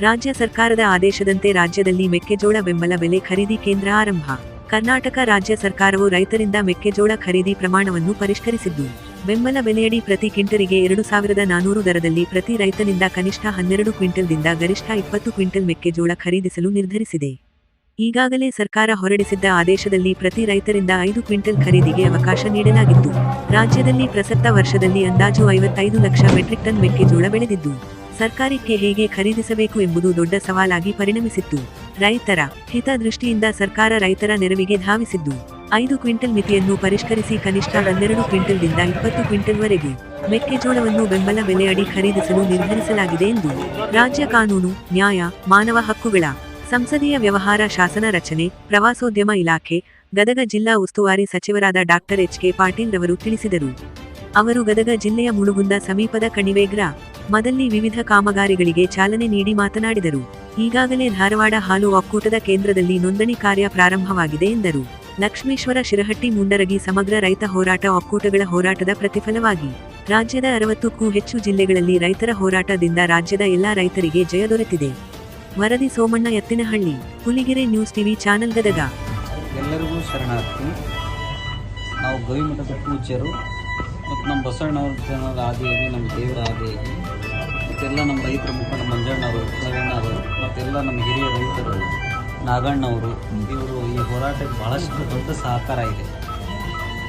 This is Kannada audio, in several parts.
ರಾಜ್ಯ ಸರ್ಕಾರದ ಆದೇಶದಂತೆ ರಾಜ್ಯದಲ್ಲಿ ಮೆಕ್ಕೆಜೋಳ ಬೆಂಬಲ ಬೆಲೆ ಖರೀದಿ ಕೇಂದ್ರ ಆರಂಭ. ಕರ್ನಾಟಕ ರಾಜ್ಯ ಸರ್ಕಾರವು ರೈತರಿಂದ ಮೆಕ್ಕೆಜೋಳ ಖರೀದಿ ಪ್ರಮಾಣವನ್ನು ಪರಿಷ್ಕರಿಸಿದ್ದು, ಬೆಂಬಲ ಬೆಲೆಯಡಿ ಪ್ರತಿ ಕ್ವಿಂಟರಿಗೆ ಎರಡು ಸಾವಿರದ ನಾನೂರು ದರದಲ್ಲಿ ಪ್ರತಿ ರೈತನಿಂದ ಕನಿಷ್ಠ ಹನ್ನೆರಡು ಕ್ವಿಂಟಲ್ದಿಂದ ಗರಿಷ್ಠ ಇಪ್ಪತ್ತು ಕ್ವಿಂಟಲ್ ಮೆಕ್ಕೆಜೋಳ ಖರೀದಿಸಲು ನಿರ್ಧರಿಸಿದೆ. ಈಗಾಗಲೇ ಸರ್ಕಾರ ಹೊರಡಿಸಿದ್ದ ಆದೇಶದಲ್ಲಿ ಪ್ರತಿ ರೈತರಿಂದ ಐದು ಕ್ವಿಂಟಲ್ ಖರೀದಿಗೆ ಅವಕಾಶ ನೀಡಲಾಗಿತ್ತು. ರಾಜ್ಯದಲ್ಲಿ ಪ್ರಸಕ್ತ ವರ್ಷದಲ್ಲಿ ಅಂದಾಜು ಐವತ್ತೈದು ಲಕ್ಷ ಮೆಟ್ರಿಕ್ ಟನ್ ಮೆಕ್ಕೆಜೋಳ ಬೆಳೆದಿದ್ದು, ಸರ್ಕಾರಕ್ಕೆ ಹೇಗೆ ಖರೀದಿಸಬೇಕು ಎಂಬುದು ದೊಡ್ಡ ಸವಾಲಾಗಿ ಪರಿಣಮಿಸಿತ್ತು. ರೈತರ ಹಿತದೃಷ್ಟಿಯಿಂದ ಸರ್ಕಾರ ರೈತರ ನೆರವಿಗೆ ಧಾವಿಸಿದ್ದು, ಐದು ಕ್ವಿಂಟಲ್ ಮಿತಿಯನ್ನು ಪರಿಷ್ಕರಿಸಿ ಕನಿಷ್ಠ ಹನ್ನೆರಡು ಕ್ವಿಂಟಲ್ದಿಂದ ಇಪ್ಪತ್ತು ಕ್ವಿಂಟಲ್ವರೆಗೂ ಮೆಕ್ಕೆಜೋಳವನ್ನು ಬೆಂಬಲ ಬೆಲೆಯಡಿ ಖರೀದಿಸಲು ನಿರ್ಧರಿಸಲಾಗಿದೆ ಎಂದು ರಾಜ್ಯ ಕಾನೂನು, ನ್ಯಾಯ, ಮಾನವ ಹಕ್ಕುಗಳ ಸಂಸದೀಯ ವ್ಯವಹಾರ ಶಾಸನ ರಚನೆ, ಪ್ರವಾಸೋದ್ಯಮ ಇಲಾಖೆ, ಗದಗ ಜಿಲ್ಲಾ ಉಸ್ತುವಾರಿ ಸಚಿವರಾದ ಡಾಕ್ಟರ್ ಎಚ್ ಕೆ ಪಾಟೀಲ್ ರವರು ತಿಳಿಸಿದರು. ಅವರು ಗದಗ ಜಿಲ್ಲೆಯ ಮುಳುಗುಂದ ಸಮೀಪದ ಕಣಿವೆ ಗ್ರಾ, ಮದಲ್ಲಿ ವಿವಿಧ ಕಾಮಗಾರಿಗಳಿಗೆ ಚಾಲನೆ ನೀಡಿ ಮಾತನಾಡಿದರು. ಈಗಾಗಲೇ ಧಾರವಾಡ ಹಾಲು ಒಕ್ಕೂಟದ ಕೇಂದ್ರದಲ್ಲಿ ನೋಂದಣಿ ಕಾರ್ಯ ಪ್ರಾರಂಭವಾಗಿದೆ ಎಂದರು. ಲಕ್ಷ್ಮೇಶ್ವರ ಶಿರಹಟ್ಟಿ ಮುಂಡರಗಿ ಸಮಗ್ರ ರೈತ ಹೋರಾಟ ಒಕ್ಕೂಟಗಳ ಹೋರಾಟದ ಪ್ರತಿಫಲವಾಗಿ, ರಾಜ್ಯದ ಅರವತ್ತಕ್ಕೂ ಹೆಚ್ಚು ಜಿಲ್ಲೆಗಳಲ್ಲಿ ರೈತರ ಹೋರಾಟದಿಂದ ರಾಜ್ಯದ ಎಲ್ಲಾ ರೈತರಿಗೆ ಜಯ ದೊರೆತಿದೆ. ವರದಿ Somanna Ettinahalli, Huligere news TV channel Gadag. ಎಲ್ಲರಿಗೂ ಶರಣಾರ್ಥಿ. ನಾವು ಗವಿಮಠದ ಪೂಜ್ಯರು ಮತ್ತು ನಮ್ಮ ಬಸವಣ್ಣವ್ರ ಜನರ ಆದಿಯಾಗಿ ನಮ್ಮ ದೇವರ ಆದಿಯಾಗಿ ಮತ್ತೆಲ್ಲ ನಮ್ಮ ರೈತರ ಮುಖಂಡ ಮಂಜಣ್ಣವರು ಪ್ರವೀಣರು ಮತ್ತೆಲ್ಲ ನಮ್ಮ ಹಿರಿಯ ರೈತರು, ನಾಗಣ್ಣವರು, ಇವರು ಈ ಹೋರಾಟಕ್ಕೆ ಭಾಳಷ್ಟು ದೊಡ್ಡ ಸಹಕಾರ ಇದೆ.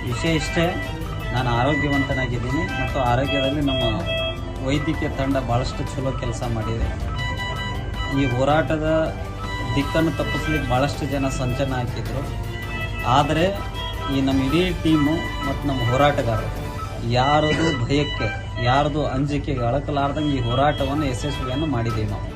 ವಿಷಯ ಇಷ್ಟೇ, ನಾನು ಆರೋಗ್ಯವಂತನಾಗಿದ್ದೀನಿ ಮತ್ತು ಆರೋಗ್ಯದಲ್ಲಿ ನಮ್ಮ ವೈದ್ಯಕೀಯ ತಂಡ ಭಾಳಷ್ಟು ಚಲೋ ಕೆಲಸ ಮಾಡಿದೆ. ಈ ಹೋರಾಟದ ದಿಕ್ಕನ್ನು ತಪ್ಪಿಸ್ಲಿಕ್ಕೆ ಭಾಳಷ್ಟು ಜನ ಸಂಚನ ಹಾಕಿದ್ರು. ಆದರೆ ಈ ನಮ್ಮ ಇಡೀ ಟೀಮು ಮತ್ತು ನಮ್ಮ ಹೋರಾಟಗಾರರು ಯಾರದು ಭಯಕ್ಕೆ, ಯಾರದು ಅಂಜಿಕೆಗೆ ಅಳಕಲಾರ್ದಂಗೆ ಈ ಹೋರಾಟವನ್ನು ಯಶಸ್ವಿಯನ್ನು ಮಾಡಿದ್ದೀವಿ ನಾವು.